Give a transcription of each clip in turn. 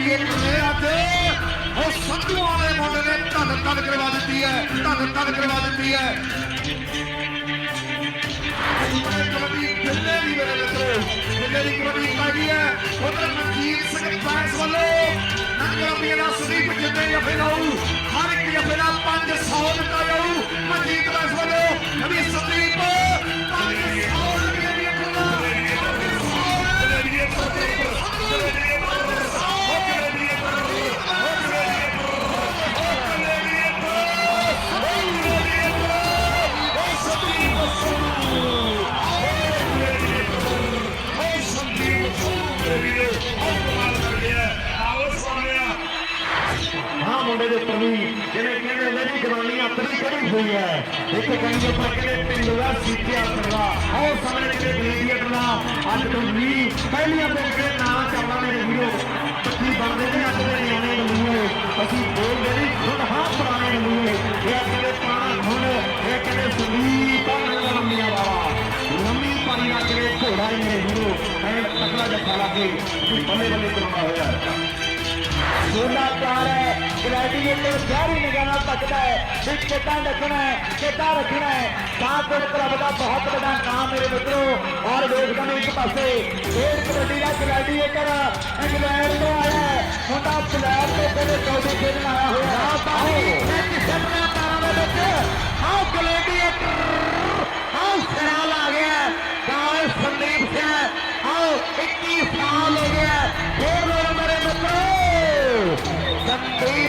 Gladiator ਨੇ ਅੱਜ ਉਹ ਸੰਧੂ ਵਾਲੇ ਮੁੰਡੇ ਨੇ ਧੰਨ ਧੰਨ ਕਰਵਾ ਦਿੱਤੀ ਹੈ ਧੰਨ ਧੰਨ ਕਰਵਾ ਦਿੱਤੀ ਹੈ ਕਬੱਡੀ ਖੇਲੇ ਦੀ ਮੇਰੇ ਮਿੱਤਰੋ ਖੇਲੇ ਦੀ ਕਬੱਡੀ ਪਾਈ ਹੈ ਉਧਰ ਮਨਜੀਤ ਸਿੰਘ ਫੈਂਸ ਵੱਲੋਂ ਨੰਗਾ ਮੀਨਾ ਸੁਦੀਪ ਜਿੰਦੇ ਜਫੇ ਲਾਉ ਹਰ ਇੱਕ ਜਫੇ ਦਾ 500 ਦਿੱਤਾ ਜਾਊ ਮਨਜੀਤ ਫੈਂਸ ਵੱਲੋਂ ਨਵੀਂ ਸੰਦੀਪ ਜਿਵੇਂ ਕਹਿੰਦੇ ਮੇਰੀ ਜਵਾਨੀ ਆਪਣੀ ਕੜੀ ਹੋਈ ਹੈ। ਇੱਕ ਕਹਿੰਦੇ ਉੱਪਰ ਕਹਿੰਦੇ ਪਿੰਡ ਸੀਤਿਆ ਕਰਵਾ ਆਓ ਸਾਹਮਣੇ ਜਿਹੜੇ ਗਲੇਡੀਏਟਰ ਦਾ ਅੱਜ ਤੋਂ ਵੀ। ਪਹਿਲੀਆਂ ਤੋਂ ਜਿਹੜੇ ਨਾਂ ਚੱਲਦਾ ਮੇਰੇ ਵੀਰੋ। ਬੱਤੀ ਬਣਦੇ ਨੇ ਅੱਜ ਦੇ ਨਿਆਣੇ ਨਮੂਨੇ ਅਸੀਂ ਬੋਲਦੇ ਨਹੀਂ ਖੁਦ ਹਾਂ ਪੁਰਾਣੇ ਨਮੂਨੇ ਇਹ ਕਹਿੰਦੇ ਪਾਣਾ ਖੁਣ ਇਹ ਕਹਿੰਦੇ ਸੰਦੀਪ ਨੰਗਾ ਲੰਮੀਆਂ ਵਾਲਾ। ਲੰਮੀ ਪਾਣੀ ਆ ਕੇ ਘੋੜਾ ਹੀ ਮੇਰੇ ਵੀਰੋ, ਐ ਤਕੜਾ ਜੱਫਾ ਲਾ ਕੇ ਬੱਲੇ ਬੱਲੇ ਕਰਾਉਣਾ ਹੋਇਆ। ਸੋਨਾ ਪਿਆਰ ਹੈ। ਗ੍ਰੈਜੂਏਟਰ ਗਹਿਰੀ ਨਿਗਾਹ ਨਾਲ ਤੱਕਦਾ ਹੈ। ਵੀ ਕਿੱਦਾਂ ਰੱਖਣਾ ਹੈ ਕਿੱਦਾਂ ਰੱਖਣਾ ਹੈ। ਕਾਪਰ ਕਲੱਬ ਦਾ ਬਹੁਤ ਵੱਡਾ ਨਾਮ ਮੇਰੇ ਮਿੱਤਰੋ ਔਰ ਵੇਖਦਾ ਨੇ ਇੱਕ ਪਾਸੇ। ਖੇਡ ਕਬੱਡੀ ਦਾ ਗ੍ਰੈਜੂਏਟਰ ਇੰਗਲੈਂਡ ਤੋਂ ਆਇਆ ਹੈ। ਮੁੰਡਾ ਪਲੇਅਰ ਤੋਂ ਪਹਿਲੇ ਕੌਡੀ ਖੇਡਣ ਆਇਆ ਹੋਇਆ ਹੈ।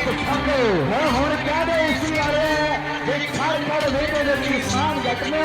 ਮੈਂ ਹੁਣ ਕਹਿ ਕਹਦੇ ਇਸ ਵਾਲੇ ਵੀ ਖੜ ਖੜ ਵੇਦੇ ਦੇ ਕਿਸਾਨ ਜੱਟ ਨੇ